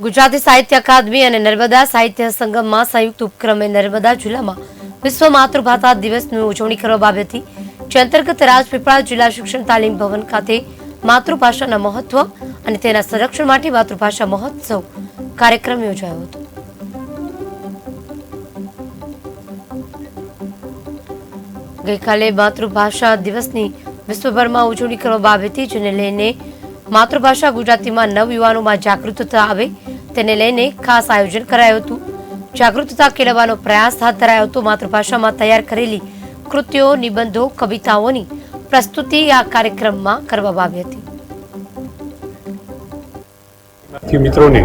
ગુજરાતી સાહિત્ય અકાદમી અને નર્મદા સાહિત્ય સંગમમાં સંયુક્ત ઉપક્રમે નર્મદા જિલ્લામાં વિશ્વ માતૃભાષા દિવસની ઉજવણી કરવામાં આવી જે અંતર્ગત રાજપીપળા જિલ્લા શિક્ષણ તાલીમ ભવન ખાતે માતૃભાષાના મહત્વ અને તેના સંરક્ષણ માટે માતૃભાષા મહોત્સવ કાર્યક્રમ યોજાયો હતો. ગઈકાલે માતૃભાષા દિવસની વિશ્વભરમાં ઉજવણી કરવામાં આવી જેને લઈને માતૃભાષા ગુજરાતીમાં નવયુવાનોમાં જાગૃતતા આવે તેને લઈને ખાસ આયોજન કરાયું હતું. જાગૃતતા કેળવવાનો પ્રયાસ હાથ ધરાયો હતો. માતૃભાષામાં તૈયાર કરેલી કૃતિઓ, નિબંધો, કવિતાઓની પ્રસ્તુતિ આ કાર્યક્રમમાં કરવામાં આવી હતી. મિત્રોને,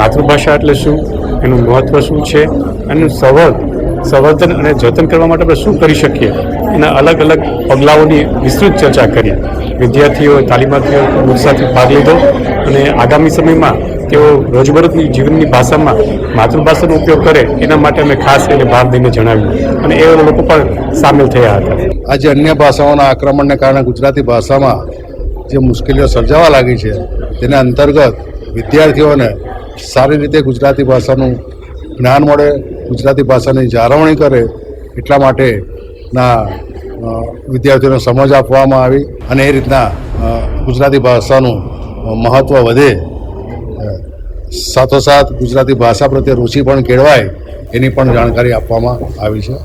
માતૃભાષા એટલે શું? એનું મહત્વ શું છે? અને સંવર્ધ સંવર્ધન અને જતન કરવા માટે આપણે શું કરી શકીએ? એના અલગ અલગ પગલાઓની વિસ્તૃત ચર્ચા કરી વિદ્યાર્થીઓ, તાલીમાર્થીઓ ઉત્સાહથી ભાગ લીધો અને આગામી સમયમાં તેઓ રોજબરોજની જીવનની ભાષામાં માતૃભાષાનો ઉપયોગ કરે એના માટે અમે ખાસ એને ભાર દઈને જણાવ્યું. અને એ લોકો પણ સામેલ થયા હતા. આજે અન્ય ભાષાઓના આક્રમણને કારણે ગુજરાતી ભાષામાં જે મુશ્કેલીઓ સર્જાવા લાગી છે, તેના અંતર્ગત વિદ્યાર્થીઓને સારી રીતે ગુજરાતી ભાષાનું જ્ઞાન મળે, ગુજરાતી ભાષાની જાળવણી કરે એટલા માટેના વિદ્યાર્થીઓને સમજ આપવામાં આવી અને એ રીતના ગુજરાતી ભાષાનું મહત્ત્વ વધે સાથોસાથ ગુજરાતી ભાષા પ્રત્યે રુચિ પણ કેળવાય એની પણ જાણકારી આપવામાં આવી છે.